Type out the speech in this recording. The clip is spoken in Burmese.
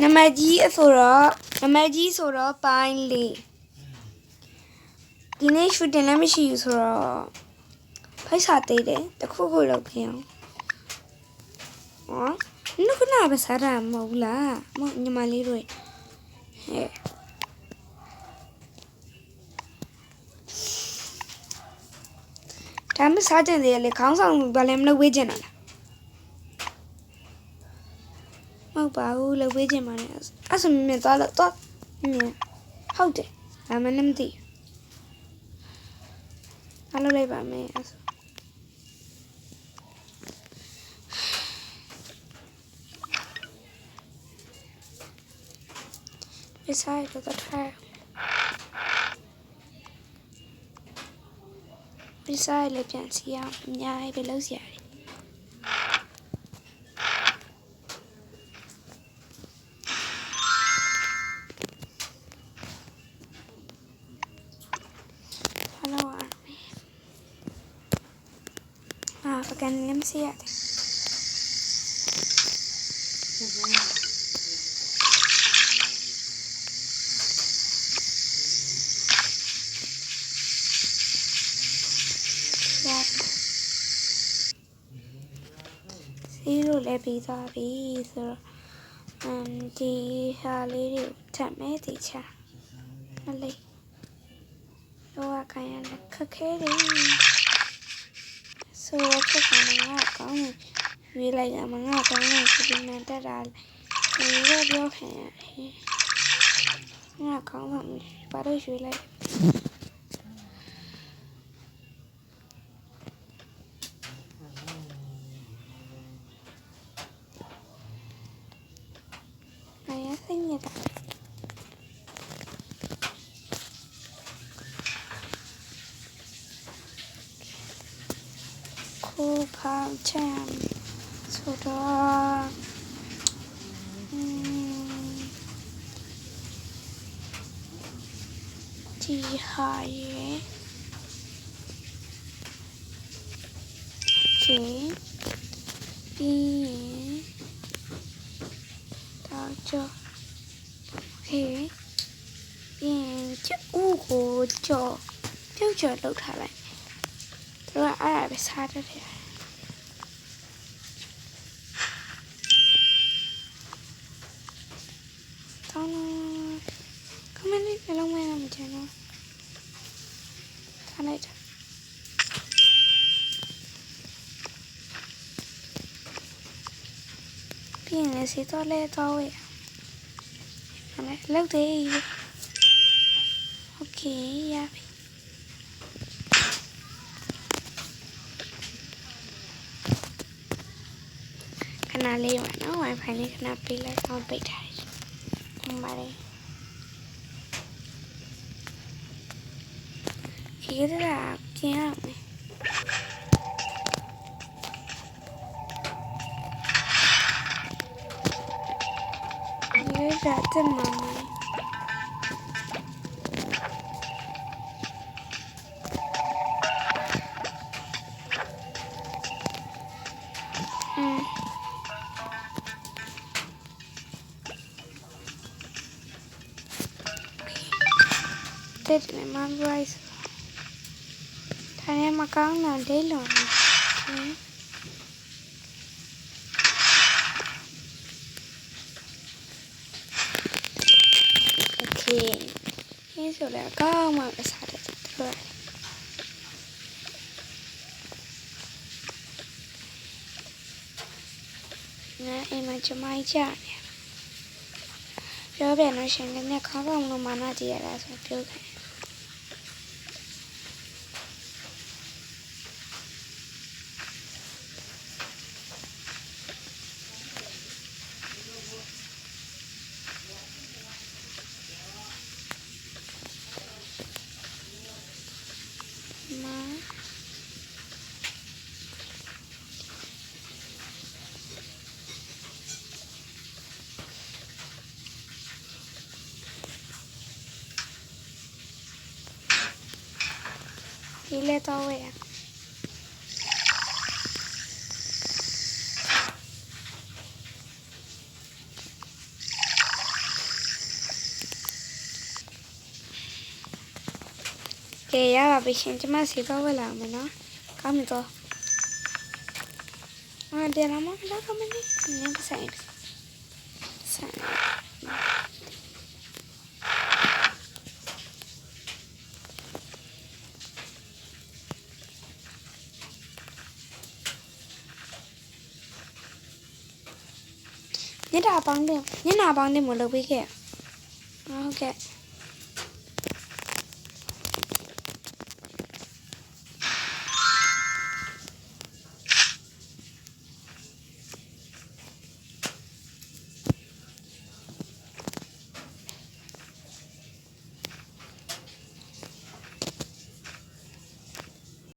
နံပါတ်ကြီးအဆိုတော့နံပါတ်ကြီးဆိုတော့ပိုင်းလေးဒီနေ့ရှူတင်လည်းမရှိဘူးဆိုတော့ဖိုက်စာသေးတယ်တခုခုလောက်ခင်းအောင်ဟောနုခနာပဲစားတာမဟုတ်ဘူးလားမဟုတ်ညီမလေးတို့ဟဲ့ဒါမှစားကြတယ်လေခေါင်းဆောင်ဘာလဲမလုပ်ဝေးကျင်တာလား ပါဘူးလှုပ်ပေးခြင်းပါနဲ့အဲ့ဆိုမြင်သွားလို့တော့မြင်ဟုတ်တယ်ဒါမှလည်းမသိဘူးအားလုပ်လိုက်ပါမယ်အဲ့ဆိုဒီဆိုင်တော့ထားဒီဆိုင်လည်းပြန်စီအောင် ပကံလည်းမရှိရတယ်ီးလို့လည်းပြီးသွားပြီဆိုတော့အမ်ဒီဟာလေးတွေထပ်မယ်ဒီချာမလေးတော့အခိုင်ရခက်ခဲတယ် Suratı kamera kamu. Vila kamera kamu sebelum teral. Vila blog ya. Kamera kamu baru vila. Ayah saya tak. က်တာဒီတော့ပြောခံရတယ်ငါကောင်းမှဘာလို့ရွေးလိုက်အရင်စိတ်ညစ်တာကိုဖောင်ချမ်းဆိုတော့อืมဒီဟာရဲ့ဒီပြီးရင်တော့ကြော Okay ပြီးရင်ကျဥကိုကြောပြုတ်ကြောလောက်ထားလိုက်သူကအဲ့ဒါပဲစားတတ်တယ် cho nó thoát pin này sẽ to dạ. lên thôi à này lâu thế ok yeah. canal đi mà nó ngoài phải lên canal pin là con bị thay không bà đi Get it out. Can't me. Figure mm. it out to mommy. didn't ဒီကတက်မှာမယ်อืม တက်တယ်မမ်ဘရိုက်ထိုင်ရမကောင်းတာဒိတ်လွန်နေဟင်โอเคဟင်းဆိုလည်းအကောင်းမှပဲစားတယ်သူကငါအိမ်မှာကျမကြီးကြနေပြောပြန်လို့ရှင်လည်းမျက်ခေါင်းကောင်လို့မာနကြည့်ရတာဆိုပြောတ 妈一列到位啊。 ကဲရပါပြီရှင်ကျမစီသွားဝက်လာအောင်မယ်နော်ကောင်းပြီတော့အာတယ်လာမလာကမနေနင်းပဆိုင်ဆိုင်ညတာပေါင်းတယ်ညနာပေါင်းတယ်မလုပ်ပေးခဲ့ဟုတ်ကဲ့